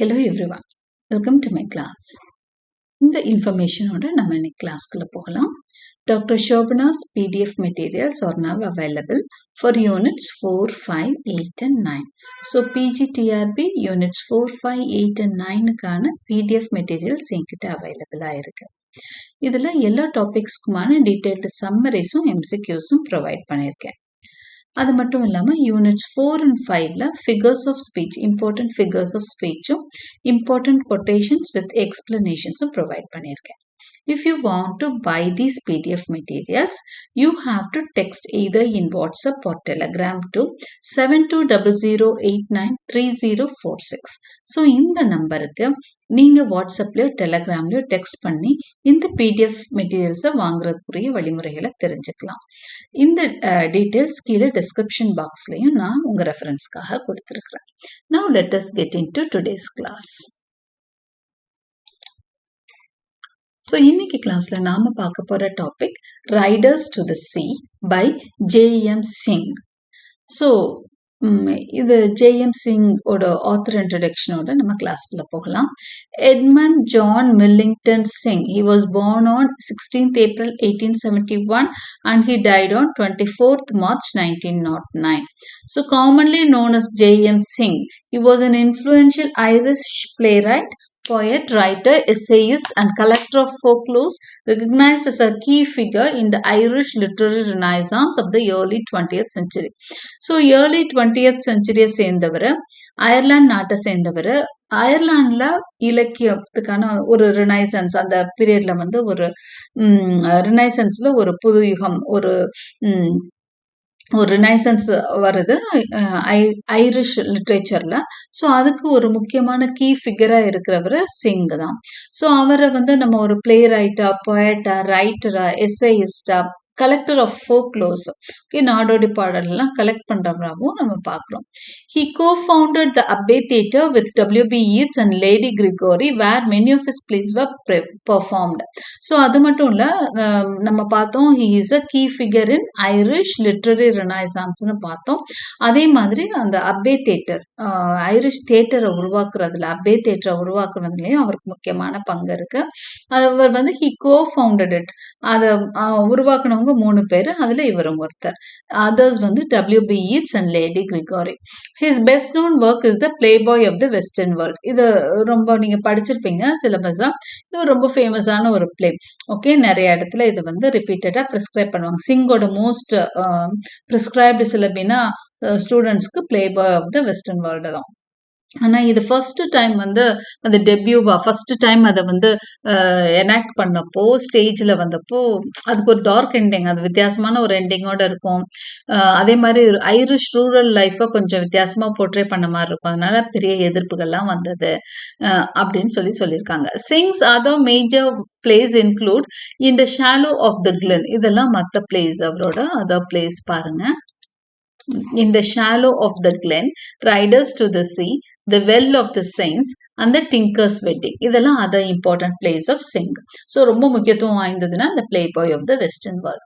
Hello everyone welcome to my class இந்த இன்ஃபர்மேஷனோட நம்ம இன்னைக்கு கிளாஸ்க்குள்ள போகலாம். Doctor Shobana's PDF materials are now available for units four five eight and nine so PGTRB units four five eight and நைனுக்கான PDF materials என்கிட்ட அவைலபிளாக இருக்கு. இதில் எல்லா டாபிக்ஸ்க்குமான டீட்டெயில்டு சம்மரிஸும் எம்சிக்யூஸும் ப்ரொவைட் பண்ணியிருக்கேன். அது மட்டும் இல்லாமல் யூனிட்ஸ் ஃபோர் அண்ட் ஃபைவ்ல figures of speech important figures of ஸ்பீச்சும் important quotations with எக்ஸ்பிளனேஷன்ஸும் ப்ரொவைட் பண்ணியிருக்கேன் If you want to buy these PDF materials, you have to text either in WhatsApp or Telegram to 7200893046. So இந்த நம்பருக்கு நீங்கள் வாட்ஸ்அப்லேயோ டெலகிராம்லேயோ text பண்ணி இந்த PDF மெட்டீரியல்ஸை வாங்குறதுக்குரிய வழிமுறைகளை தெரிஞ்சுக்கலாம். இந்த டீட்டெயில்ஸ் கீழே டிஸ்கிரிப்ஷன் பாக்ஸ்லையும் நான் உங்கள் ரெஃபரன்ஸ்க்காக கொடுத்துருக்குறேன். Now let's get into today's class so இன்னைக்கு கிளாஸ்ல நாம பார்க்க போற topic riders to the sea by JM Synge so இது ஜேஎம் சிங்கோட ஆத்தர் இன்ட்ரடக்ஷனோட நம்ம கிளாஸ்க்குள்ள போகலாம் Edmund John Millington Synge he was born on 16th April 1871 and he died on 24th March 1909. So commonly known as J.M. Singh, he was an influential Irish playwright, poet, writer, essayist, and collector of folklore, recognized as a key figure in the Irish literary renaissance of the early 20th century. So early twentieth செஞ்சுரியை சேர்ந்தவர் Ireland நாட்டை சேர்ந்தவர் அயர்லாண்டில் இலக்கியத்துக்கான ஒரு Renaissance அந்த பீரியட்ல வந்து ஒரு ரினைசன்ஸில் ஒரு புது யுகம் ஒரு ஒரு ரினைசன்ஸ் வருது ஐ ஐரிஷ் லிட்ரேச்சரில் ஸோ அதுக்கு ஒரு முக்கியமான கீ ஃபிகராக இருக்கிறவர் சிங் தான். ஸோ அவரை வந்து நம்ம ஒரு பிளே ரைட்டாக பொயட்டா ரைட்டரா எஸ்ஐயிஸ்டா கலெக்டர் ஆஃப் ஃபோக்லோஸ் ஓகே நாடோடி பாடல்லாம் கலெக்ட் பண்ணுறவராகவும் நம்ம பார்க்குறோம். He co founded the Abbey Theatre with WB Yeats and Lady Gregory where many of his plays were performed so அது மட்டும் இல்லை நம்ம பார்த்தோம் he is a key figure in Irish literary ரினைசான்ஸ்னு பார்த்தோம். அதே மாதிரி அந்த அபே தேட்டர் ஐரிஷ் தேட்டரை உருவாக்குறதுல அபே தேட்டரை உருவாக்குறதுலையும் அவருக்கு முக்கியமான பங்கு இருக்குது அவர் வந்து ஹி கோ ஃபவுண்டட் இட் அதை உருவாக்குனவங்க மூணு பேர் அதில் இவரும் ஒருத்தர். அதர்ஸ் வந்து W B Yeats and Lady Gregory his best known work is the playboy of the western world இது ரொம்ப நீங்கள் படிச்சிருப்பீங்க சிலபஸாக இது ரொம்ப ஃபேமஸான ஒரு பிளே ஓகே நிறைய இடத்துல இது வந்து ரிப்பீட்டடாக ப்ரிஸ்கிரைப் பண்ணுவாங்க. சிங்கோட மோஸ்ட் ப்ரிஸ்கிரைப்டு சிலபினா ஸ்டூடெண்ட்ஸ்க்கு playboy of the western world தான். ஆனால் இது ஃபர்ஸ்ட் டைம் வந்து அந்த டெபியூவா ஃபர்ஸ்ட் டைம் அதை வந்து எனாக்ட் பண்ணப்போ ஸ்டேஜில் வந்தப்போ அதுக்கு ஒரு டார்க் எண்டிங் அது வித்தியாசமான ஒரு எண்டிங்கோட இருக்கும். அதே மாதிரி ஐரிஷ் ரூரல் லைஃப்பை கொஞ்சம் வித்தியாசமாக போர்ட்ரே பண்ண மாதிரி இருக்கும். அதனால பெரிய எதிர்ப்புகள்லாம் வந்தது. அப்படின்னு சொல்லி சொல்லியிருக்காங்க. Synge's other major plays include in the shadow of the glen இதெல்லாம் மற்ற பிளேஸ் அவரோட அதர் பிளேஸ் பாருங்க. In the shallow of the glen, riders to the sea, the well of the saints, அந்த டிங்கர்ஸ் வெட்டிங் இதெல்லாம் other important plays of Synge so ரொம்ப முக்கியத்துவம் வாய்ந்ததுன்னா இந்த Playboy of the Western World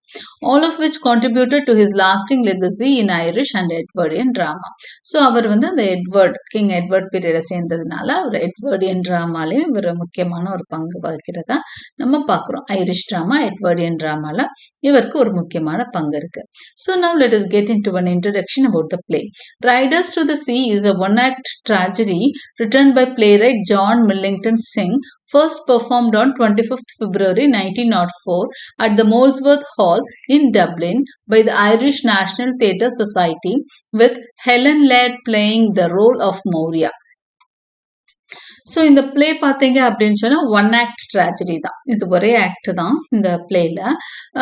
all of which contributed to his lasting legacy in Irish and Edwardian drama so அவர் வந்து அந்த Edward King Edward பீரியடை சேர்ந்ததுனால அவர் எட்வர்டியன் ட்ராமாலையும் இவர் முக்கியமான ஒரு பங்கு வகிக்கிறதா நம்ம பார்க்குறோம். ஐரிஷ் ட்ராமா எட்வர்டியன் ட்ராமால இவருக்கு ஒரு முக்கியமான பங்கு இருக்கு. So now let us get into an introduction about the play riders to the sea is a one act tragedy written by by playwright John Millington Singh, first performed on 25th February 1904 at the Molesworth Hall in Dublin by the Irish National Theatre Society, with Helen Laird playing the role of Moria. So இந்த play பார்த்தீங்க அப்படின்னு சொன்னால் one act tragedy தான். இது ஒரே act தான் இந்த பிளேயில்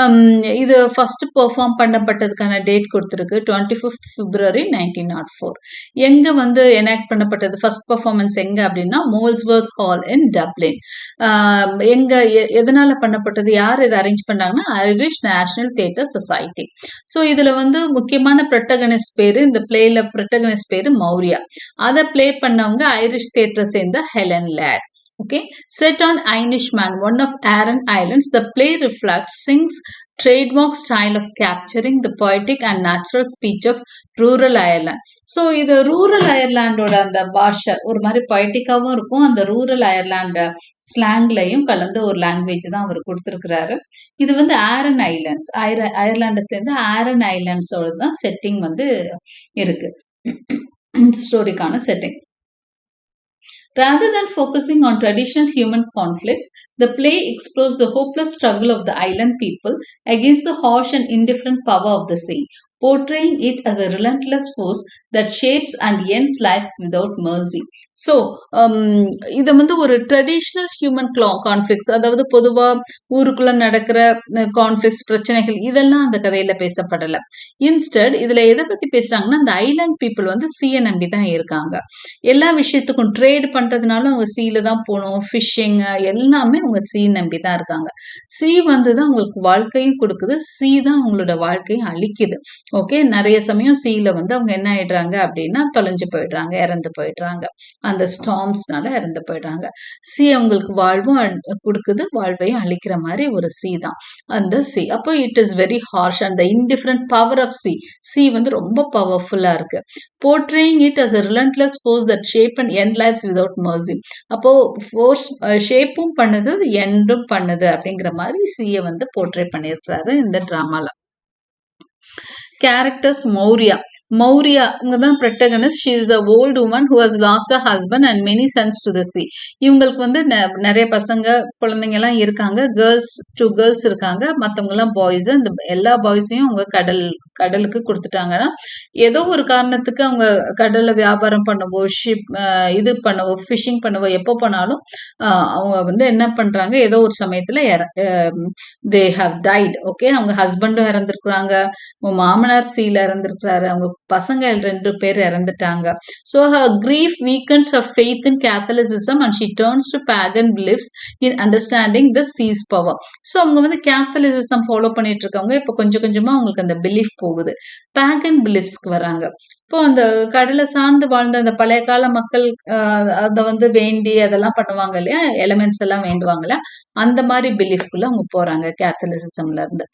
um, இது ஃபர்ஸ்ட் பெர்ஃபார்ம் பண்ணப்பட்டதுக்கான டேட் கொடுத்துருக்கு twenty fifth February nineteen nought four எங்கே வந்து எனாக்ட் பண்ணப்பட்டது ஃபர்ஸ்ட் பர்ஃபார்மன்ஸ் எங்கே அப்படின்னா மோல்ஸ்வர்த் ஹால் இன் டப்ளின் எங்கே எதனால் பண்ணப்பட்டது யார் இதை அரேஞ்ச் பண்ணாங்கன்னா Irish National Theatre Society so இதில் வந்து முக்கியமான ப்ரொட்டகனிஸ்ட் பேர் இந்த பிளேயில் ப்ரொட்டகனிஸ்ட் பேர் மௌரியா. அதை பிளே பண்ணவங்க ஐரிஷ் தியேட்டரை சேர்ந்த Helen Ladd. Okay, set on Einishman, one of Aran Islands, the play reflects Singh's trademark style of capturing the poetic and natural speech of rural Ireland. So rural rural அயர்லாண்டோட அந்த பாஷை ஒரு மாதிரி பொய்டிக்காவும் இருக்கும். அந்த rural Ireland ஸ்லாங்லையும் கலந்த ஒரு language தான் அவர் கொடுத்துருக்கிறாரு. இது வந்து ஆரன் ஐலாண்ட்ஸ் ஐர அயர்லாண்டை சேர்ந்து ஆரன் ஐலாண்ட்ஸோட தான் செட்டிங் வந்து இருக்கு. இந்த ஸ்டோரிக்கான setting Rather than focusing on traditional human conflicts, the play explores the hopeless struggle of the island people against the harsh and indifferent power of the sea, portraying it as a relentless force that shapes and ends lives without mercy. So um, இதை வந்து ஒரு traditional human கிளா conflicts அதாவது பொதுவாக ஊருக்குள்ள நடக்கிற conflicts பிரச்சனைகள் இதெல்லாம் அந்த கதையில பேசப்படலை. இன்ஸ்டட் இதுல எதை பத்தி பேசுறாங்கன்னா அந்த ஐலாண்ட் பீப்புள் வந்து சீயை நம்பி தான் இருக்காங்க. எல்லா விஷயத்துக்கும் ட்ரேட் பண்றதுனால அவங்க சீல தான் போகணும் ஃபிஷ்ஷிங் எல்லாமே அவங்க சீ நம்பி தான் இருக்காங்க. சீ வந்து தான் அவங்களுக்கு வாழ்க்கையும் கொடுக்குது சீ தான் அவங்களோட வாழ்க்கையும் அழிக்குது. ஓகே நிறைய சமயம் சீல வந்து அவங்க என்ன ஆயிடுறாங்க அப்படின்னா தொலைஞ்சு போயிடுறாங்க இறந்து போயிடுறாங்க. அந்த ஸ்டாம்ஸ்னால இறந்து போயிடுறாங்க. சி அவங்களுக்கு வாழ்வும் கொடுக்குது வாழ்வையும் அழிக்கிற மாதிரி ஒரு சி தான். அந்த சி. அப்போ இட் இஸ் வெரி ஹார்ஷ் அந்த indifferent power of sea. Sea வந்து ரொம்ப பவர்ஃபுல்லா இருக்கு. Portraying it as a relentless force that shape and end lives without mercy அப்போ ஃபோர்ஸ் ஷேப்பும் பண்ணுது எண்டும் பண்ணுது அப்படிங்கிற மாதிரி சியை வந்து போர்ட்ரே பண்ணியிருக்கிறாரு இந்த ட்ராமால கேரக்டர்ஸ் மௌரியா மௌரியா இவங்க தான் protagonist she is the old woman who has lost a husband and many sons to the sea இவங்களுக்கு வந்து நிறைய பசங்க குழந்தைங்க எல்லாம் இருக்காங்க. கேர்ள்ஸ் டூ கேர்ள்ஸ் இருக்காங்க. மற்றவங்க எல்லாம் பாய்ஸ் இந்த எல்லா பாய்ஸையும் அவங்க கடல் கடலுக்கு கொடுத்துட்டாங்கன்னா ஏதோ ஒரு காரணத்துக்கு அவங்க கடல்ல வியாபாரம் பண்ணவோ ஷிப் இது பண்ணவோ ஃபிஷிங் பண்ணவோ எப்போ பண்ணாலும் அவங்க வந்து என்ன பண்றாங்க? ஏதோ ஒரு சமயத்துல தே ஹவ் டைட் ஓகே அவங்க ஹஸ்பண்டும் இறந்துருக்குறாங்க. மாமனார் சீல இறந்துருக்குறாரு. அவங்க பசங்க ரெண்டு பேர் இறந்துட்டாங்க. So her grief weakens her faith in Catholicism and she turns to pagan beliefs in understanding the sea's power so அவங்க வந்து கேத்தலிசிசம் ஃபாலோ பண்ணிட்டு இருக்கவங்க இப்போ கொஞ்சம் கொஞ்சமா அவங்களுக்கு அந்த பிலீஃப் போகுது. பேகன் பிலிஃப்ஸ்க்கு வராங்க இப்போ அந்த கடலை சார்ந்து வாழ்ந்த அந்த பழைய கால மக்கள் அதை வந்து வேண்டி அதெல்லாம் பண்ணுவாங்க இல்லையா? எலிமெண்ட்ஸ் எல்லாம் வேண்டுவாங்க இல்லையா அந்த மாதிரி பிலீஃப்குள்ள அவங்க போறாங்க கேத்தலிசிசம்ல இருந்து.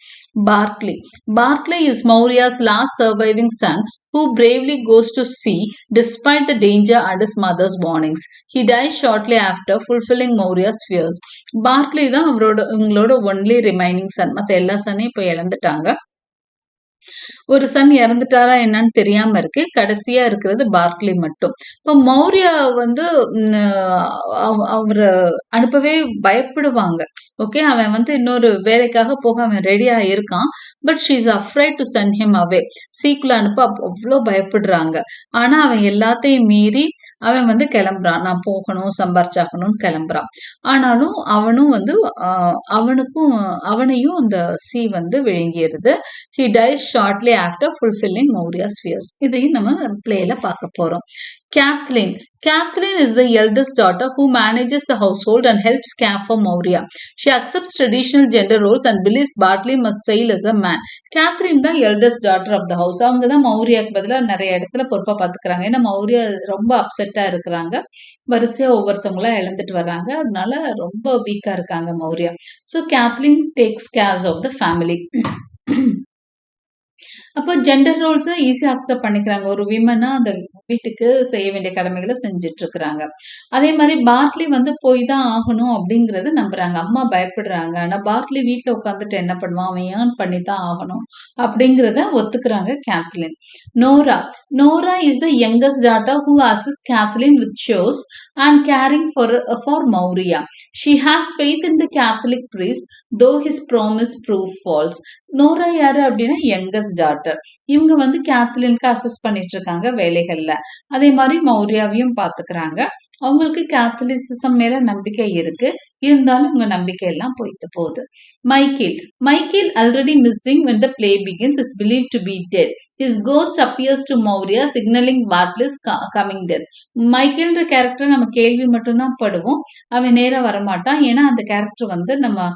Bartley Bartley is Maurya's last surviving son who bravely goes to sea despite the danger and his mother's warnings. He dies shortly after fulfilling Maurya's fears. Bartley தான் அவரோட இவங்களோட ஒன்லி ரிமைனிங் சன் மற்ற எல்லா சன்னையும் இப்போ இழந்துட்டாங்க. ஒரு சன் இறந்துட்டாரா என்னன்னு தெரியாம இருக்கு. கடைசியா இருக்கிறது பார்க்லி மட்டும். இப்போ மௌரியா வந்து அவர் அனுப்பவே பயப்படுவாங்க. ஓகே அவன் வந்து இன்னொரு வேலைக்காக போக அவன் ரெடியா இருக்கான். But she is afraid to send him away சீக்குல அனுப்ப அவ்வளோ பயப்படுறாங்க. ஆனா அவன் எல்லாத்தையும் மீறி அவன் வந்து கிளம்புறான் நான் போகணும் சம்பாரிச்சாக்கணும்னு கிளம்புறான் ஆனாலும் அவனும் வந்து அவனுக்கும் அவனையும் அந்த சி வந்து விழுங்கிடுது he dies shortly after fulfilling Maurya's fears இதையும் நம்ம பிளேல பார்க்க போறோம் Cathleen Catherine is the eldest daughter who manages the household and helps care for Maurya She accepts traditional gender roles and believes Bartley must sail as a man. Catherine தான் eldest daughter of the house அவங்க தான் மௌரியாக்கு பதிலாக நிறைய இடத்துல பொறுப்பாக பார்த்துக்கிறாங்க ஏன்னா மௌரியா ரொம்ப அப்செட் அப்செட்டாக இருக்கிறாங்க. வரிசையாக ஒவ்வொருத்தவங்களா இழந்துட்டு வர்றாங்க. அதனால ரொம்ப வீக்காக இருக்காங்க Maurya. So Cathleen takes cares of the family அப்போ ஜெண்டர் ரோல்ஸை ஈஸியாக அக்செப்ட் பண்ணிக்கிறாங்க. ஒரு விமனா அந்த வீட்டுக்கு செய்ய வேண்டிய கடமைகளை செஞ்சுட்டு இருக்கிறாங்க அதே மாதிரி பார்ட்லி வந்து போய் தான் ஆகணும் அப்படிங்கறத நம்புறாங்க. அம்மா பயப்படுறாங்க. ஆனா பார்ட்லி வீட்டில் உட்காந்துட்டு என்ன பண்ணுவான்? அவன் ஏர்ன் பண்ணி தான் ஆகணும் அப்படிங்கிறத ஒத்துக்கிறாங்க Kathleen Nora Nora is the youngest daughter who Aziz Kathleen with shows and caring for for Maurya she has faith in the Catholic priests though his promise proof falls Nora யாரு அப்படின்னா youngest daughter இவங்க வந்து கேத்லினுக்கு assess பண்ணிட்டு இருக்காங்க வேலைகள்ல. அதே மாதிரி மௌரியாவையும் பாத்துக்கிறாங்க. அவங்களுக்கு கேத்தலிசிசம் மேல நம்பிக்கை இருக்கு. இருந்தாலும் உங்க நம்பிக்கை எல்லாம் போயிட்டு போகுது. Michael Michael already missing when the play begins. Is believed to be dead. His ghost appears to Maurya signaling Bartley's coming death. மைக்கேல்ன்ற கேரக்டர் நம்ம கேள்வி மட்டும்தான் படுவோம். அவன் நேரா வரமாட்டான். ஏன்னா அந்த கேரக்டர் வந்து நம்ம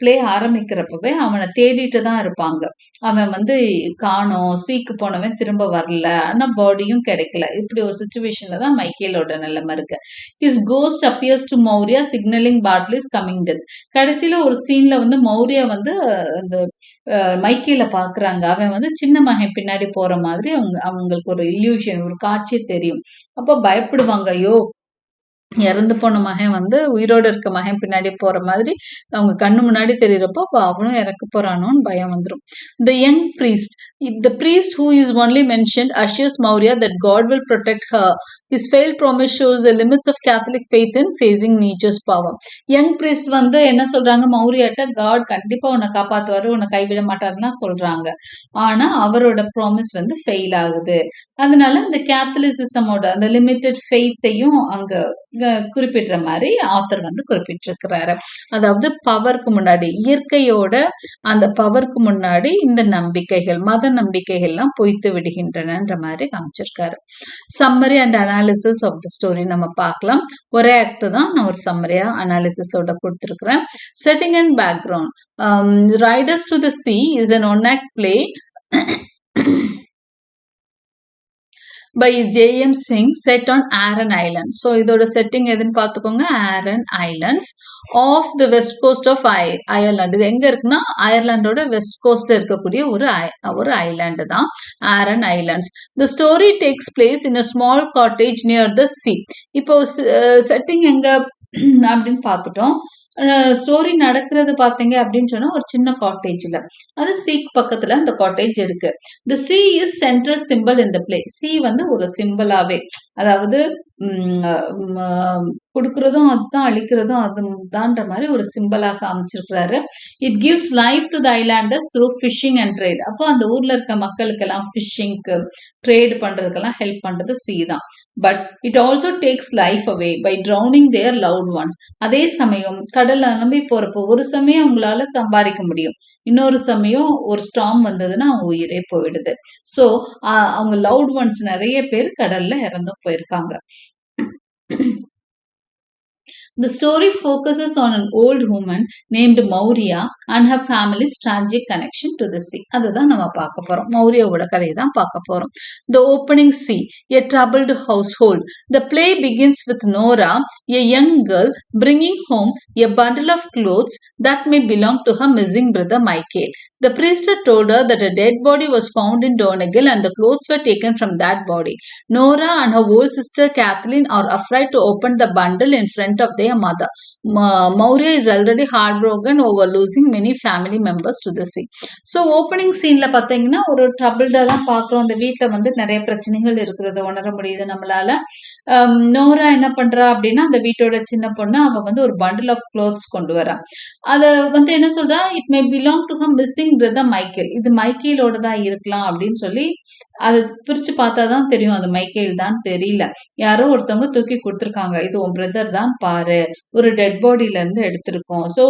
பிளே ஆரம்பிக்கிறப்பவே அவனை தேடிட்டு தான் இருப்பாங்க. அவன் வந்து காணோம். சீக்கு போனவன் திரும்ப வரல. ஆனா பாடியும் கிடைக்கல. இப்படி ஒரு சுச்சுவேஷன்ல தான் மைக்கேலோட நிலைமை இருக்கு his ghost appears to Maurya signaling Bartley's coming death கடைசியில ஒரு சீன்ல வந்து மௌரியா வந்து அந்த மைக்கேல பாக்குறாங்க. அவன் வந்து சின்ன மகன் பின்னாடி போற மாதிரி அவங்க அவங்களுக்கு ஒரு இல்யூஷன் ஒரு காட்சி தெரியும். அப்போ பயப்படுவாங்க ஐயோ இறந்து போன மகன் வந்து உயிரோட இருக்க மகன் பின்னாடி போற மாதிரி அவங்க கண்ணு முன்னாடி தெரியறப்போ அப்போ அவனும் இறக்க போறானோன்னு பயம் வந்துடும் the young priest priest the priest who is only mentioned assures Maurya that God will protect her. His failed promise shows the limits of Catholic faith in facing nature's power. Young priest வந்து என்ன சொல்றாங்க மௌரியாட்ட God கண்டிப்பா உன்னை காப்பாத்துவாரு உன்னை கைவிட மாட்டாருன்னா சொல்றாங்க ஆனா அவரோட ப்ராமிஸ் வந்து ஃபெயில் ஆகுது அதனால இந்த கேத்தலிசிசமோட அந்த லிமிட்டெட் ஃபெய்த்தையும் அங்க குறிப்பிடுற மாதிரி ஆத்தர் வந்து குறிப்பிட்டிருக்கிறாரு அதாவது பவருக்கு முன்னாடி இயற்கையோட அந்த பவருக்கு முன்னாடி இந்த நம்பிக்கைகள் மத நம்பிக்கைகள்லாம் பொய்த்து விடுகின்றனன்ற மாதிரி காமிச்சிருக்காரு. Summary and analysis of the story நம்ம பார்க்கலாம். ஒரே ஆக்ட் தான் நான் ஒரு சம்மரியா அனாலிசிஸோட கொடுத்துருக்குறேன். Setting and background riders to the sea is an one act play by JM Synge set on Aran Island so இதோட செட்டிங் எதுன்னு பார்த்துக்கோங்க. Aran Islands off the west coast of I Ireland இது எங்கே இருக்குன்னா அயர்லாண்டோட வெஸ்ட் கோஸ்ட்ல இருக்கக்கூடிய ஒரு ஐ- ஒரு island தான் Aran Islands the story takes place in a small cottage near the sea இப்போ செட்டிங் uh, எங்க அப்படின்னு பார்த்துட்டோம். ஸ்டோரி நடக்கிறது பார்த்தீங்க அப்படின்னு சொன்னா ஒரு சின்ன காட்டேஜ்ல அது சீக் பக்கத்துல அந்த காட்டேஜ் இருக்கு. The sea is central symbol in the play sea வந்து ஒரு சிம்பிளாவே அதாவது கொடுக்கறதும் அதுதான் அழிக்கிறதும் அதுதான்ற மாதிரி ஒரு சிம்பிளாக அமைச்சிருக்கிறாரு. It gives life to the islanders through fishing and trade அப்போ அந்த ஊர்ல இருக்க மக்களுக்கெல்லாம் ஃபிஷிங்க்கு ட்ரேட் பண்றதுக்கெல்லாம் ஹெல்ப் பண்றது சி தான். But it also takes life away by drowning their loved ones அதே சமயம் கடல்ல நம்பி போறப்போ ஒரு சமயம் அவங்களால சம்பாதிக்க முடியும். இன்னொரு சமயம் ஒரு ஸ்டாம் வந்ததுன்னா அவங்க உயிரே போயிடுது. ஸோ அவங்க லவுட் ஒன்ஸ் நிறைய பேர் கடல்ல இறந்து போயிருக்காங்க. The story focuses on an old woman named Maurya and her family's tragic connection to the sea. அதுதான் நம்ம பார்க்க போறோம் மௌரியாவோட கதையை தான் பார்க்க போறோம் The opening sea, a troubled household. The play begins with Nora, a young girl, bringing home a bundle of clothes that may belong to her missing brother Michael. The priest had told her that a dead body was found in Donegal and the clothes were taken from that body. Nora and her old sister Kathleen are afraid to open the bundle in front of their mother. Ma- Maurya is already heartbroken over losing many family members to the sea. So opening சீனில் பார்த்தீங்கன்னா ஒரு ட்ரபிள்டாக தான் பார்க்குறோம். அந்த வீட்டில் வந்து நிறைய பிரச்சனைகள் இருக்கிறத உணர முடியுது நம்மளால. நோரா என்ன பண்றா அப்படின்னா அந்த வீட்டோட சின்ன பொண்ணு அவள் வந்து ஒரு பண்டில் ஆஃப் க்ளோத்ஸ் கொண்டு வரா. அதை வந்து என்ன சொல்கிறா it may belong to them missing brother Michael இது மைக்கேலோட தான் இருக்கலாம் அப்படின்னு சொல்லி அது பிரித்து பார்த்தா தான் தெரியும். அது மைக்கேல் தான் தெரியல. யாரோ ஒருத்தவங்க தூக்கி கொடுத்துருக்காங்க. இது உன் பிரதர் தான் பாரு. ஒரு டெட் பாடியில இருந்து எடுத்திருக்கோம். ஸோ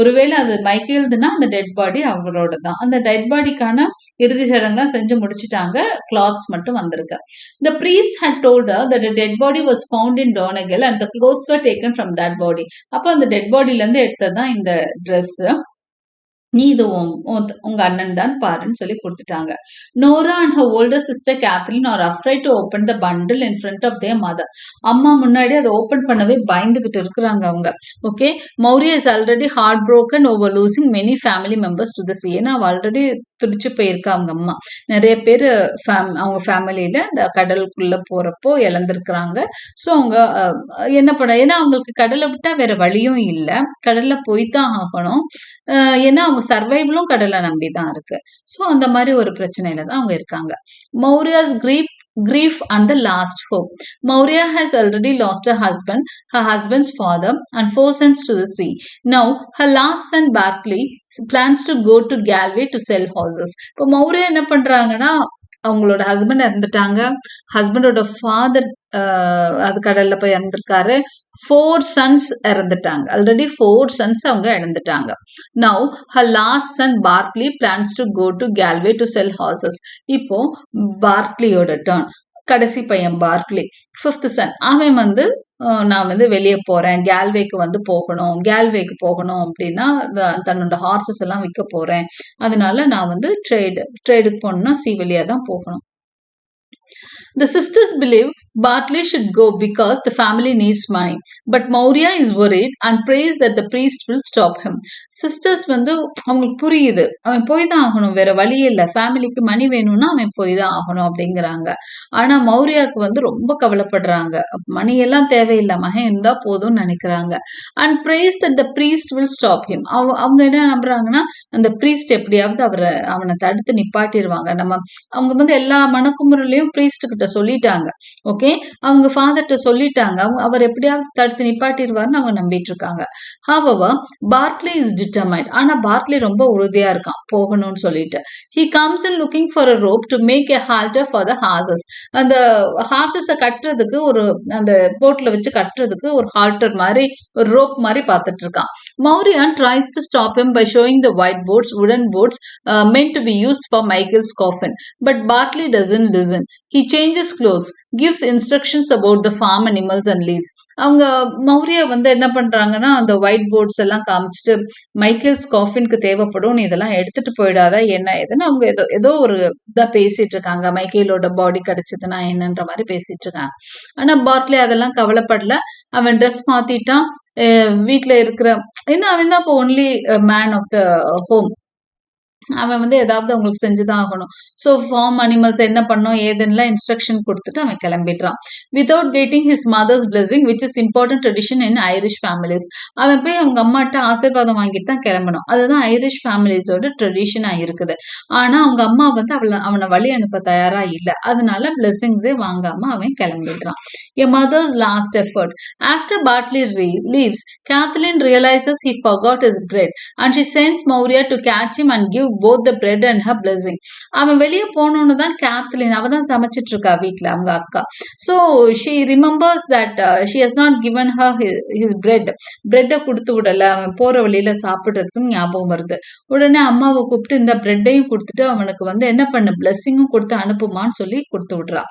ஒருவேளை அது மைக்கேல்துன்னா அந்த டெட் பாடி அவங்களோட தான் அந்த டெட் பாடிக்கான இறுதி சடங்குலாம் செஞ்சு முடிச்சிட்டாங்க. கிளாத்ஸ் மட்டும் வந்திருக்கு. The priest had told the dead body was found in Donegal and the clothes were taken from that body அப்போ அந்த டெட் பாடியில இருந்து எடுத்தது தான் இந்த ட்ரெஸ்ஸு நீ இது உங்க அண்ணன் தான் பாருன்னு சொல்லி கொடுத்துட்டாங்க. Nora and her older sister Cathleen are afraid to open the bundle in front of the mother அம்மா முன்னாடி அதை ஓப்பன் பண்ணவே பயந்துகிட்டு இருக்கிறாங்க அவங்க. Okay Maurya is already heart broken over losing many family members to the sea ஏன்னா அவள் already துடிச்சு போயிருக்கா அவங்க அம்மா. நிறைய பேர் ஃபேம் அவங்க ஃபேமிலியில இந்த கடலுக்குள்ள போறப்போ இழந்திருக்கிறாங்க. ஸோ அவங்க என்ன பண்ண ஏன்னா அவங்களுக்கு கடலை விட்டா வேற வழியும் இல்லை. கடல்ல போய் தான் ஆகணும் ஏன்னா அவங்க அவங்க சர்வைவலும் கடலை நம்பி தான் இருக்கு ஸோ அந்த மாதிரி ஒரு பிரச்சனையில தான் அவங்க இருக்காங்க Maurya's grief grief and the last hope. Maurya has already lost her husband, her husband's father, and four sons to the sea. Now, her last son Barclay plans to go to Galway to sell horses. இப்போ மௌரியா என்ன பண்றாங்கன்னா அவங்களோட husband இறந்துட்டாங்க. ஹஸ்பண்டோட father அது கடல்ல போய் இறந்துருக்காரு. ஃபோர் சன்ஸ் இறந்துட்டாங்க. ஆல்ரெடி ஃபோர் சன்ஸ் அவங்க இறந்துட்டாங்க. Now her last son Bartley plans to go to Galway to sell horses இப்போ பார்க்லியோட டர்ன் கடைசி பையன் பார்க்லி ஃபிஃப்த் சன் அவன் வந்து நான் வந்து வெளியே போறேன். கேல்வேக்கு வந்து போகணும். கேல்வேக்கு போகணும் அப்படின்னா தன்னோட ஹார்சஸ் எல்லாம் விற்க போறேன். அதனால நான் வந்து ட்ரேடு ட்ரேடுக்கு போகணும்னா சி வழியா தான் போகணும். The sisters believe Bartley should go because the family needs money. But Maurya is worried and prays that the priest will stop him. Sisters வந்து அவங்களுக்கு புரியுது. அவன் போய் தான் ஆகணும். வேற வழி இல்லை. ஃபேமிலிக்கு மணி வேணும்னா அவன் போய் தான் ஆகணும் அப்படிங்கிறாங்க. ஆனா மௌரியாவுக்கு வந்து ரொம்ப கவலைப்படுறாங்க. மணி எல்லாம் தேவையில்லை. மகன் இருந்தா போதும்னு நினைக்கிறாங்க. And prays that the priest will stop him அவங்க என்ன நம்புறாங்கன்னா அந்த ப்ரீஸ்ட் எப்படியாவது அவரை அவனை தடுத்து நிப்பாட்டிடுவாங்க. நம்ம அவங்க வந்து எல்லா மனக்குமுறையிலையும் ப்ரீஸ்ட் கிட்ட சொல்லிட்டாங்க. ஓகே அவங்க ஃபாதர்கிட்ட சொல்லிட்டாங்க. அவங்க அவர் எப்படியாவது தடுத்து நிப்பாட்டிடுவார்னு அவங்க நம்பிட்டு இருக்காங்க ஹாவவா பார்ட்லி இஸ் டிட்டர்மைண்ட் ஆனா பார்ட்லி ரொம்ப உறுதியா இருக்கான். போகணும்னு சொல்லிட்டு. He comes in looking for a rope to make a halter for the horses அந்த ஹார்சஸை கட்டுறதுக்கு ஒரு அந்த போட்டில் வச்சு கட்டுறதுக்கு ஒரு ஹால்டர் மாதிரி ஒரு ரோப் மாதிரி பார்த்துட்டு இருக்கான். மௌரியான் tries to stop him by showing the white boards wooden boards uh, meant to be used for michael's coffin. But bartley doesn't listen. He changes clothes gives instructions about the farm animals and leaves. அவங்க மௌரியா வந்து என்ன பண்றாங்கன்னா அந்த white ports எல்லாம் காமிச்சிட்டு Michael's காஃபின்க்கு தேவைப்படும் நீ இதெல்லாம் எடுத்துட்டு போயிடாத என்ன ஏதுன்னு அவங்க ஏதோ ஏதோ ஒரு இதா பேசிட்டு இருக்காங்க. மைக்கேலோட பாடி கிடைச்சதுன்னா என்னன்ற மாதிரி பேசிட்டு இருக்காங்க. ஆனா பார்ட்லி அதெல்லாம் கவலைப்படல. அவன் ட்ரெஸ் மாத்திட்டான். வீட்டில் வீட்ல இருக்கிற என்ன அவன் தான் இப்போ only man of the home அவன் வந்து ஏதாவது அவங்களுக்கு செஞ்சுதான் ஆகணும். ஸோ ஃபார்ம் அனிமல்ஸ் என்ன பண்ணும்? ஏதுன்னா இன்ஸ்ட்ரக்ஷன் கொடுத்துட்டு அவன் கிளம்பிடுறான். Without getting his mother's blessing which is important tradition in Irish families அவன் போய் அவங்க அம்மாட்ட ஆசீர்வாதம் வாங்கிட்டு தான் கிளம்பணும். அதுதான் ஐரிஷ் ஃபேமிலிஸோட ட்ரெடிஷனாக இருக்குது. ஆனா அவங்க அம்மா வந்து அவளை அவனை வழி அனுப்ப தயாரா இல்லை. அதனால பிளெஸிங்ஸே வாங்காம அவன் கிளம்பிடுறான். A mother's last effort after Bartley leaves Cathleen realises he forgot is bread and she sends Maurya to catch him and give both the bread and her blessing அவன் வெளியே போனோன்னு தான் கேத்லின் அவ தான் சமைச்சிட்டு இருக்கா வீட்டில் அவங்க அக்கா. So she remembers that she has not given her his bread பிரெட்டை கொடுத்து விடல. அவன் போற வழியில சாப்பிட்றதுக்கும் ஞாபகம் வருது. உடனே அம்மாவை கூப்பிட்டு இந்த பிரெட்டையும் கொடுத்துட்டு அவனுக்கு வந்து என்ன பண்ண? பிளஸ்ஸிங்கும் கொடுத்து அனுப்புமான்னு சொல்லி கொடுத்து விடுறா.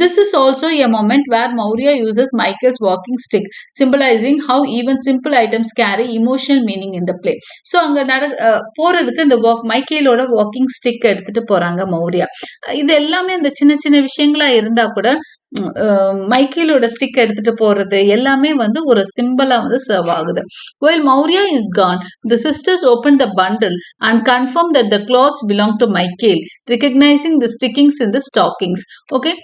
This is also a moment where Maurya uses Michael's walking stick symbolising how even simple items carry emotional meaning இந்த பிளே ஸோ அங்க நட uh, போகிறதுக்கு இந்த வாக் சைக்கிளோட வாக்கிங் ஸ்டிக் எடுத்துட்டு போறாங்க மௌரியா இது எல்லாமே அந்த சின்ன சின்ன விஷயங்களா இருந்தா கூட மைக்கேலோட ஸ்டிக் எடுத்துட்டு போறது எல்லாமே வந்து ஒரு சிம்பிளா வந்து சர்வ் ஆகுது well Maurya is gone the sisters open the bundle and confirm that the clothes belong to Michael recognising the stickings in the stockings okay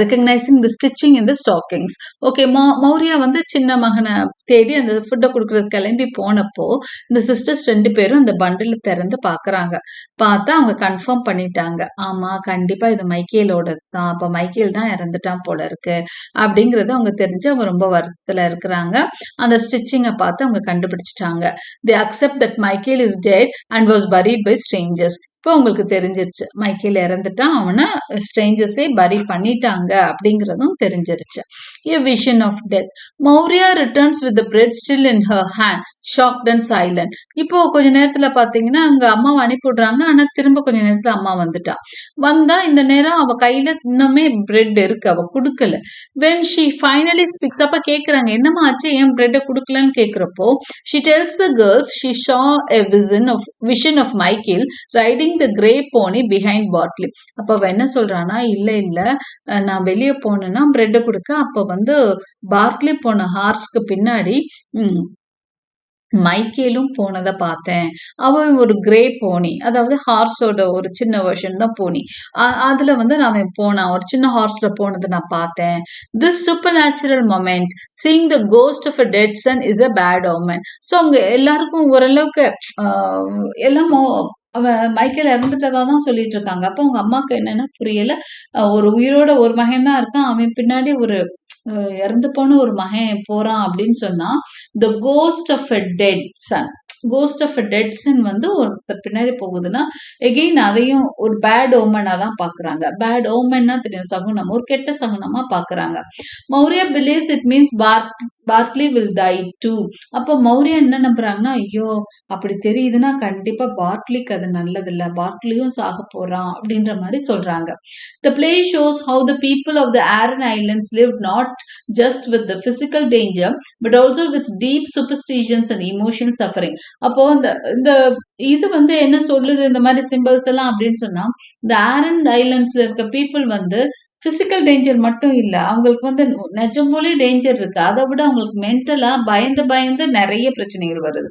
recognising the stitching in the stockings okay மோ Maurya வந்து சின்ன மகனை தேடி அந்த ஃபுட்டை கொடுக்குறது கிளம்பி போனப்போ இந்த சிஸ்டர்ஸ் ரெண்டு பேரும் அந்த பண்டில் திறந்து பார்க்குறாங்க. பார்த்தா அவங்க கன்ஃபார்ம் பண்ணிட்டாங்க. ஆமா கண்டிப்பாக இது மைக்கேலோட தான். அப்போ மைக்கேல் தான் இறந்துட்டான் போல இருக்கு. அப்படிங்கிறது அவங்க தெரிஞ்சு அவங்க ரொம்ப வருத்தத்தில் இருக்கிறாங்க. அந்த ஸ்டிச்சிங்கை பார்த்து அவங்க கண்டுபிடிச்சிட்டாங்க. They accept that Michael is dead and was buried by strangers இப்போ உங்களுக்கு தெரிஞ்சிருச்சு. மைக்கேல் இறந்துட்டான். அவனை ஸ்ட்ரேஞ்சர்ஸே பரி பண்ணிட்டாங்க அப்படிங்கிறதும் தெரிஞ்சிருச்சு. A vision of death Maurya returns with bread still in her hand shocked and silent இப்போ கொஞ்ச நேரத்துல பாத்தீங்கன்னா அங்க அம்மாவை அனுப்பிவிடுறாங்க. ஆனா திரும்ப கொஞ்ச நேரத்துல அம்மா வந்துட்டா. வந்தா இந்த நேரம் அவ கையில இன்னுமே பிரெட் இருக்கு. அவ கொடுக்கல. வென் ஷி ஃபைனலி ஸ்பிக்ஸ் அப்ப கேக்குறாங்க என்னம்மா ஆச்சு? ஏன் பிரெட்டை கொடுக்கலன்னு கேக்குறப்போ she tells the girls she saw a vision of vision of Michael riding the grey pony behind Bartley அப்ப அவ என்ன சொல்றானா இல்ல இல்ல நான் வெளியே போனேன்னா பிரெட்டை கொடுக்க. அப்போ வந்து பார்க்லி போன ஹார்ஸ்க்கு பின்னாடி மைக்கேலும் போனதை பார்த்தேன். அவன் ஒரு கிரே போனி அதாவது ஹார்ஸோட ஒரு சின்ன வெர்ஷன் தான் போனி அதுல வந்து நான் அவன் போனான் ஒரு சின்ன ஹார்ஸ்ல போனதை நான் பார்த்தேன். This supernatural moment seeing the ghost of a dead son is a bad omen so அவங்க எல்லாருக்கும் ஓரளவுக்கு எல்லாம் அவன் மைக்கேல் இறந்துட்டதா தான் சொல்லிட்டு இருக்காங்க அப்போ அவங்க அம்மாவுக்கு என்னன்னா புரியல. ஒரு உயிரோட ஒரு மகன் தான் இருக்கான். அவன் பின்னாடி ஒரு இறந்து போன ஒரு மகன் போறான் அப்படின்னு சொன்னா the ghost of a dead son ghost of a dead son வந்து ஒருத்தர் பின்னாடி போகுதுன்னா எகெயின் அதையும் ஒரு பேட் ஓமனா தான் பாக்குறாங்க. பேட் ஓமன்னா தெரியும். சகுனம். ஒரு கெட்ட சகுனமா பாக்குறாங்க. Maurya believes it means bark Bartley will die too அப்போ மௌரியா என்ன நம்புறாங்கன்னா ஐயோ அப்படி தெரியுதுன்னா கண்டிப்பா பார்க்லிக்கு அது நல்லதில்ல. பார்க்லியும் சாக போறான் அப்படின்ற மாதிரி சொல்றாங்க. The play shows how the people of the Aran Islands live not just with the physical danger but also with deep superstitions and emotional suffering அப்போ இந்த இந்த இது வந்து என்ன சொல்லுது இந்த மாதிரி சிம்பிள்ஸ் எல்லாம் அப்படின்னு சொன்னா இந்த ஆரன் ஐலண்ட்ஸ்ல இருக்க பீப்புள் வந்து பிசிக்கல் டேஞ்சர் மட்டும் இல்லை. அவங்களுக்கு வந்து நிஜம் போலே டேஞ்சர் இருக்கு. அதை விட அவங்களுக்கு மென்டலா பயந்து பயந்து நிறைய பிரச்சனைகள் வருது.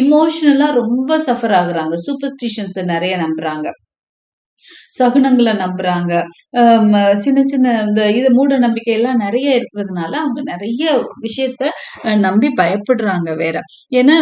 இமோஷனலா ரொம்ப சஃபர் ஆகுறாங்க. சூப்பர்ஸ்டிஷன்ஸ் நிறைய நம்புறாங்க. சகுனங்களை நம்புறாங்க. சின்ன சின்ன இந்த இது மூட நம்பிக்கை எல்லாம் நிறைய இருக்கிறதுனால அவங்க நிறைய விஷயத்த நம்பி பயப்படுறாங்க வேற. ஏன்னா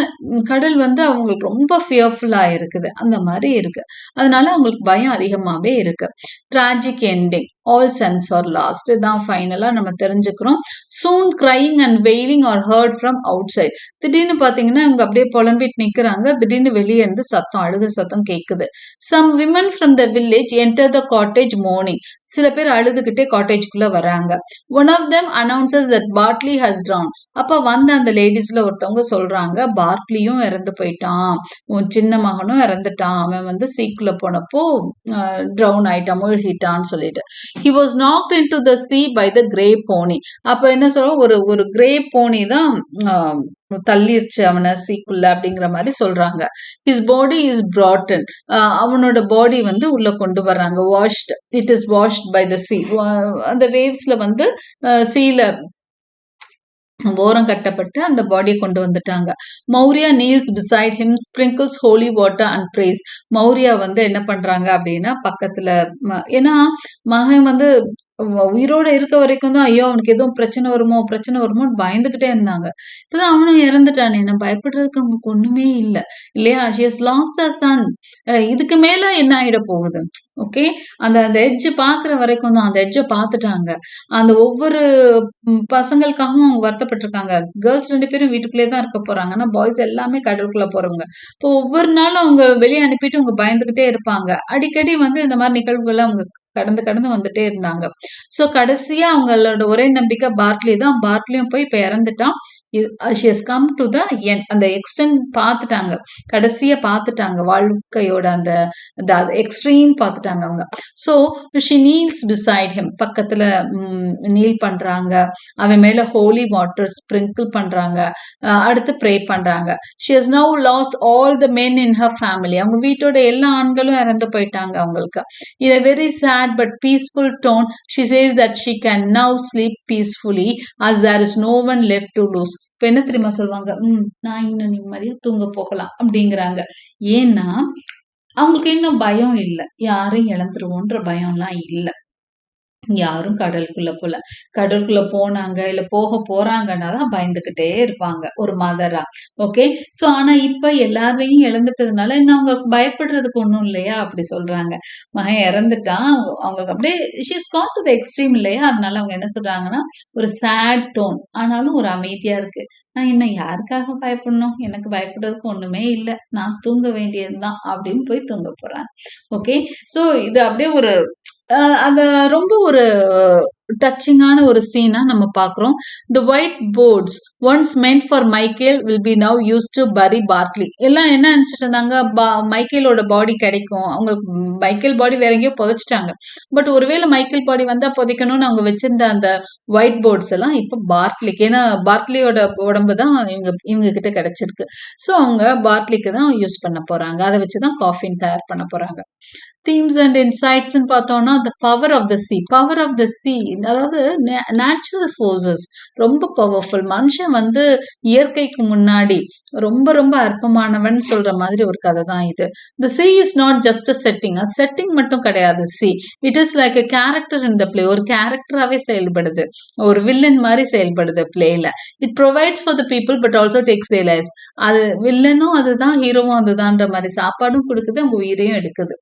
கடல் வந்து அவங்களுக்கு ரொம்ப ஃபியர்ஃபுல்லா இருக்குது. அந்த மாதிரி இருக்கு. அதனால அவங்களுக்கு பயம் அதிகமாவே இருக்கு. Tragic ending all sons are lost தான் ஃபைனலாக நம்ம தெரிஞ்சுக்கிறோம். Soon crying and wailing are heard from outside திடீர்னு பாத்தீங்கன்னா இவங்க அப்படியே புலம்பிட்டு நிக்கிறாங்க. திடீர்னு வெளியே இருந்து சத்தம் அழுக சத்தம் கேக்குது. Some women from the village enter the cottage mourning சில பேர் அழுதுகிட்டே காட்டேஜ்குள்ள வராங்க one of them announces that Bartley has drowned அப்ப வந்த அந்த லேடிஸ்ல ஒருத்தவங்க சொல்றாங்க பார்ட்லியும் இறந்து போயிட்டான். உன் சின்ன மகனும் இறந்துட்டான். அவன் வந்து சீக்குள்ள போனப்போ ட்ரவுன் ஆயிட்டான் மூழ்கிட்டான்னு சொல்லிட்டு. He was knocked into the sea by the grey pony அப்ப என்ன சொல்றோம்? ஒரு ஒரு கிரே போனி தான் தள்ளிருச்சு அவனை சீக்குள்ள அப்படிங்கிற மாதிரி சொல்றாங்க. ஹிஸ் பாடி இஸ் பிராட்டன் அவனோட பாடி வந்து உள்ள கொண்டு வர்றாங்க. Washed it is wash washed by the sea அந்த வேவ்ஸ்ல வந்து சீல ஓரம் கட்டப்பட்டு அந்த பாடியை கொண்டு வந்துட்டாங்க. Maurya kneels beside him sprinkles holy water and prays Maurya வந்து என்ன பண்றாங்க அப்படின்னா பக்கத்துல ஏன்னா மகன் வந்து உயிரோட இருக்க வரைக்கும் தான் ஐயோ அவனுக்கு எதுவும் பிரச்சனை வருமோ பிரச்சனை வருமோன்னு பயந்துகிட்டே இருந்தாங்க. இப்போதான் அவனும் இறந்துட்டானே. நான் பயப்படுறதுக்கு அவங்களுக்கு ஒண்ணுமே இல்லை. இல்லையா? She has lost a son இதுக்கு மேல என்ன ஆயிட போகுது? ஓகே அந்த அந்த எட்ஜை பார்க்குற வரைக்கும் தான் அந்த எட்ஜை பார்த்துட்டாங்க அந்த ஒவ்வொரு பசங்களுக்காகவும் அவங்க வருத்தப்பட்டிருக்காங்க. கேர்ள்ஸ் ரெண்டு பேரும் வீட்டுக்குள்ளே தான் இருக்க போறாங்க. ஆனால் பாய்ஸ் எல்லாமே கடலுக்குள்ளே போறவங்க. இப்போ ஒவ்வொரு நாளும் அவங்க வெளியே அனுப்பிட்டு அவங்க பயந்துகிட்டே இருப்பாங்க. அடிக்கடி வந்து இந்த மாதிரி நிகழ்வுகள்லாம் அவங்க கடந்து கடந்து வந்துட்டே இருந்தாங்க. சோ கடைசியா அவங்களோட ஒரே நம்பிக்கை பார்ட்லி தான். பார்ட்லியும் போய் இப்ப இறந்துட்டான். ஷியஸ் கம் டு த என் அந்த எக்ஸ்டென்ட் பார்த்துட்டாங்க. கடைசியா பார்த்துட்டாங்க. வாழ்க்கையோட அந்த எக்ஸ்ட்ரீம் பார்த்துட்டாங்க அவங்க. So she kneels beside him பக்கத்துல நீல் பண்றாங்க. அவன் மேல ஹோலி வாட்டர் ஸ்ப்ரிங்கிள் பண்றாங்க. அடுத்து ப்ரே பண்றாங்க. She has now lost all the men in her family அவங்க வீட்டோட எல்லா ஆண்களும் இறந்து போயிட்டாங்க அவங்களுக்கு. இது very sad but peaceful tone she says that she can now sleep peacefully as there is no one left to lose. இப்ப என்ன தெரியுமா சொல்லுவாங்க? ம் நான் இன்னும் நிம்மதியா தூங்க போகலாம் அப்படிங்கிறாங்க. ஏன்னா அவங்களுக்கு இன்னும் பயம் இல்லை. யாரையும் இழந்துருவோன்ற பயம்லாம் இல்லை. யாரும் கடலுக்குள்ள போல. கடலுக்குள்ள போனாங்க இல்ல போக போறாங்கன்னா தான் பயந்துகிட்டே இருப்பாங்க ஒரு மதரா ஓகே சோ ஆனா இப்ப எல்லாரையும் இழந்துட்டதுனால இன்னும் அவங்களுக்கு பயப்படுறதுக்கு ஒண்ணும் இல்லையா? அப்படி சொல்றாங்க. மகன் இறந்துட்டான். அவங்களுக்கு அப்படியே she's got to the extreme இல்லையா? அதனால அவங்க என்ன சொல்றாங்கன்னா ஒரு சேட் டோன் ஆனாலும் ஒரு அமைதியா இருக்கு. நான் இன்னும் யாருக்காக பயப்படணும்? எனக்கு பயப்படுறதுக்கு ஒண்ணுமே இல்லை. நான் தூங்க வேண்டியதுதான். அப்படின்னு போய் தூங்க போறாங்க. ஓகே சோ இது அப்படியே ஒரு அந்த ரொம்ப ஒரு டச்சிங்கான ஒரு சீனா நம்ம பார்க்குறோம். The white boards once meant for Michael will be now used to bury Bartley எல்லாம் என்ன நினைச்சிட்டு இருந்தாங்க? பா- மைக்கேலோட பாடி கிடைக்கும். அவங்க மைக்கேல் பாடி வேற எங்கேயோ புதைச்சிட்டாங்க. பட் ஒருவேளை மைக்கேல் பாடி வந்தால் புதைக்கணும்னு அவங்க வச்சிருந்த அந்த ஒயிட் போர்ட்ஸ் எல்லாம் இப்போ பார்க்லிக்கு ஏன்னா பார்க்லியோட உடம்பு தான் இவங்க இவங்க கிட்ட கிடைச்சிருக்கு. ஸோ அவங்க பார்க்லிக்கு தான் யூஸ் பண்ண போறாங்க. அதை வச்சு தான் காஃபின் தயார் பண்ண போறாங்க. தீம்ஸ் அண்ட் இன்சைட்ஸ்ன்னு பார்த்தோம்னா the power of the sea power of the sea அதாவது நேச்சுரல் ஃபோர்ஸஸ் ரொம்ப பவர்ஃபுல் மனுஷன் வந்து இயற்கைக்கு முன்னாடி ரொம்ப ரொம்ப அற்பமானவன் சொல்ற மாதிரி ஒரு கதை தான் இது. The sea is not just a setting அது செட்டிங் மட்டும் கிடையாது sea it is like a character in the play ஒரு கேரக்டராகவே செயல்படுது. ஒரு வில்லன் மாதிரி செயல்படுது பிளேல it provides for the people but also takes they lives அது வில்லனும் அதுதான் ஹீரோவும் அதுதான்ற மாதிரி சாப்பாடும் கொடுக்குது அவங்க உயிரையும் எடுக்குது.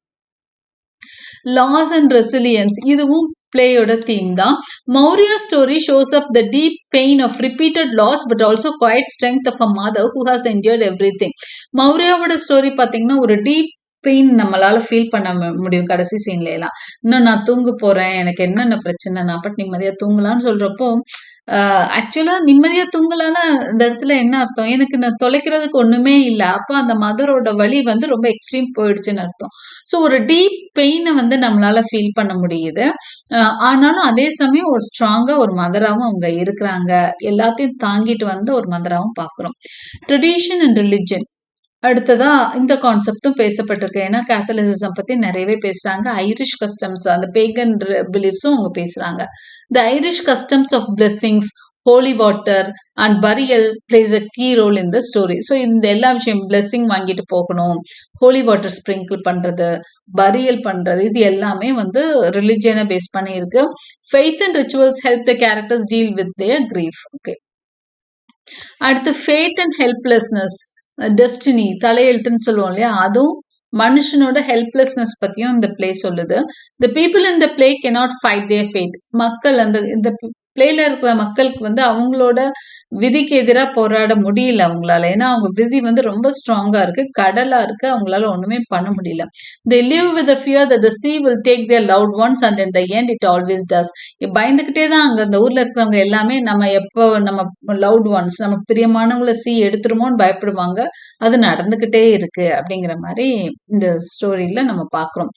லாஸ் அண்ட் ரெசிலியன்ஸ் இதுவும் பிளேயோட தீம் தான். Maurya story shows up the deep pain of repeated loss but also quiet strength of a mother who has endured everything மௌரியாவோட story பார்த்தீங்கன்னா ஒரு டீப் பெயின் நம்மளால ஃபீல் பண்ண முடியும் கடைசி சீன்ல எல்லாம். இன்னும் நான் தூங்க போறேன் எனக்கு என்னென்ன பிரச்சனை நான் பட் நிம்மதியா தூங்கலாம்னு சொல்றப்போ ஆக்சுவலா நிம்மதியா தூங்கலான்னா இந்த இடத்துல என்ன அர்த்தம்? எனக்கு நான் தொலைக்கிறதுக்கு ஒண்ணுமே இல்லை. அப்ப அந்த மதரோட வலி வந்து ரொம்ப எக்ஸ்ட்ரீம் போயிடுச்சுன்னு அர்த்தம். ஸோ ஒரு டீப் பெயினை வந்து நம்மளால ஃபீல் பண்ண முடியுது. ஆனாலும் அதே சமயம் ஒரு ஸ்ட்ராங்கா ஒரு மதராகவும் அவங்க இருக்கிறாங்க. எல்லாத்தையும் தாங்கிட்டு வந்து ஒரு மதராகவும் பார்க்குறோம் ட்ரெடிஷன் அண்ட் ரிலிஜன் அடுத்ததா இந்த கான்செப்டும் பேசப்பட்டிருக்கு. ஏன்னா கேத்தலிசிசம் பத்தி நிறையவே பேசுறாங்க. ஐரிஷ் கஸ்டம்ஸ் அந்த பேகன் பிலீஃப்ஸும் அவங்க பேசுறாங்க. The Irish customs of blessings holy water and burial plays a key role in the story so இந்த எல்லா விஷயம் பிளெஸ்ஸிங் வாங்கிட்டு போகணும் ஹோலி வாட்டர் ஸ்ப்ரிங்கிள் பண்றது பரியல் பண்றது இது எல்லாமே வந்து ரிலிஜியனை பேஸ் பண்ணியிருக்கு. Faith and rituals help the characters deal with their grief okay அடுத்து ஃபேட் அண்ட் ஹெல்ப்லெஸ்னஸ் டெஸ்டினி தலையெழுத்துன்னு சொல்லுவோம் இல்லையா? அதுவும் மனுஷனோட ஹெல்ப்லெஸ்னஸ் பத்தியும் இந்த பிளே சொல்லுது. The people in the play cannot fight their fate மக்கள் அந்த இந்த பிளேல இருக்கிற மக்களுக்கு வந்து அவங்களோட விதிக்கு எதிராக போராட முடியல அவங்களால. ஏன்னா அவங்க விதி வந்து ரொம்ப ஸ்ட்ராங்கா இருக்கு. கடலா இருக்கு. அவங்களால ஒண்ணுமே பண்ண முடியல. They live with fear the sea will take their loved ones and in the end it always does பயந்துகிட்டே தான் அங்க அந்த ஊர்ல இருக்கிறவங்க எல்லாமே நம்ம எப்போ நம்ம லவுட் ஒன்ஸ் நம்ம பிரியமானவங்கள சி எடுத்துருமோன்னு பயப்படுவாங்க. அது நடந்துகிட்டே இருக்கு அப்படிங்கிற மாதிரி இந்த ஸ்டோரியில நம்ம பாக்குறோம்.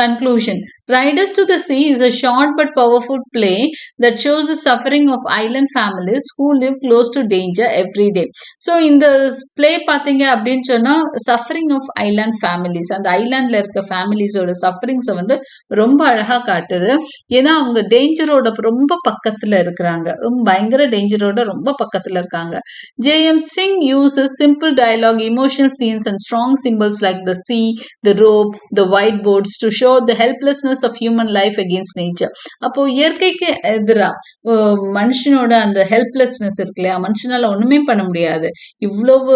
Conclusion Riders to the Sea is a short but powerful play that shows suffering of island families who live close to danger every day so இந்த பிளே பார்த்தீங்க அப்படின்னு சொன்னா சஃபரிங் ஆஃப் ஐலாண்ட் ஃபேமிலிஸ் அந்த ஐலாண்டில் இருக்க ஃபேமிலிஸோட சஃபரிங்ஸை வந்து ரொம்ப அழகா காட்டுது. ஏன்னா அவங்க டேஞ்சரோட ரொம்ப பக்கத்துல இருக்கிறாங்க. ரொம்ப பயங்கர டேஞ்சரோட ரொம்ப பக்கத்துல இருக்காங்க. J M Synge uses simple dialogue emotional scenes and strong symbols like the sea the rope the white boards to show the helplessness of human life against nature அப்போ இயற்கைக்கு எதிராக மனுஷனோட அந்த ஹெல்ப்லெஸ்னஸ் இருக்கு இல்லையா? மனுஷனால ஒண்ணுமே பண்ண முடியாது. இவ்வளவு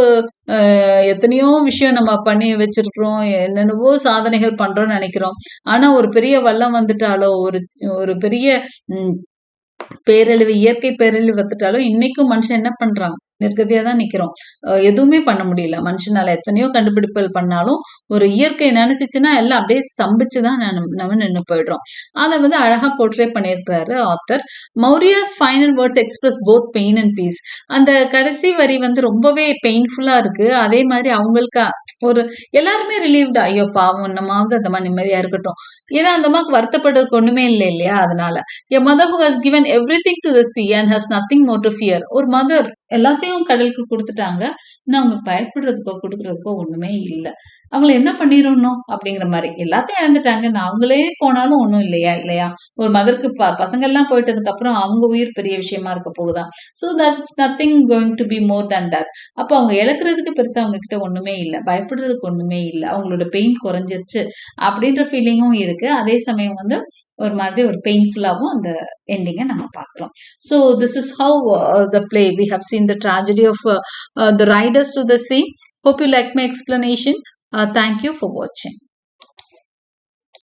எத்தனையோ விஷயம் நம்ம பண்ணி வச்சிருக்கிறோம். என்னென்னவோ சாதனைகள் பண்றோம்னு நினைக்கிறோம். ஆனா ஒரு பெரிய வல்லம் வந்துட்டாலோ ஒரு ஒரு பெரிய பேரழிவு இயற்கை பேரழிவு வந்துட்டாலும் இன்னைக்கும் மனுஷன் என்ன பண்றான்? நிர்கதியா தான் நிக்கிறோம். எதுவுமே பண்ண முடியல. மனுஷனால எத்தனையோ கண்டுபிடிப்புகள் பண்ணாலும் ஒரு இயற்கை நினைச்சிச்சுன்னா எல்லாம் அப்படியே ஸ்தம்பிச்சு தான் நம்ம நின்று போயிடுறோம். அதை வந்து அழகா போர்ட்ரே பண்ணியிருக்கிறாரு author Maurya's final words express both pain and peace அந்த கடைசி வரி வந்து ரொம்பவே பெயின்ஃபுல்லா இருக்கு. அதே மாதிரி அவங்களுக்கு ஒரு எல்லாருமே ரிலீவ்டா ஐயோ பாவம் நம்மாவது அந்த மாதிரி நிம்மதியா இருக்கட்டும். ஏன்னா அந்த அம்மாவுக்கு வருத்தப்படுறதுக்கு ஒண்ணுமே இல்லை இல்லையா? அதனால. A mother who has given everything to the sea and has nothing more to fear ஒரு மதர் எல்லாத்தையும் கடலுக்கு கொடுத்துட்டாங்க. நான் அவங்க பயப்படுறதுக்கோ கொடுக்கறதுக்கோ ஒண்ணுமே இல்லை. அவங்கள என்ன பண்ணிடணும் அப்படிங்கிற மாதிரி. எல்லாத்தையும் இழந்துட்டாங்க. அவங்களே போனாலும் ஒண்ணும் இல்லையா? இல்லையா? ஒரு மதருக்கு ப பசங்க எல்லாம் போயிட்டதுக்கு அப்புறம் அவங்க உயிர் பெரிய விஷயமா இருக்க போகுதா? So that's nothing going to be more than that அப்போ அவங்க இழக்கிறதுக்கு பெருசாக அவங்க கிட்ட ஒன்றுமே இல்லை. பயப்படுறதுக்கு ஒன்றுமே இல்லை. அவங்களோட பெயின் குறைஞ்சிருச்சு அப்படின்ற ஃபீலிங்கும் இருக்கு. அதே சமயம் வந்து ஒரு மாதிரி ஒரு பெயின்ஃபுல்லாகவும் அந்த எண்டிங்கை நம்ம பார்க்குறோம். So this is how the play we have seen the tragedy of the Riders to the Sea hope you like my explanation Uh, thank you for watching.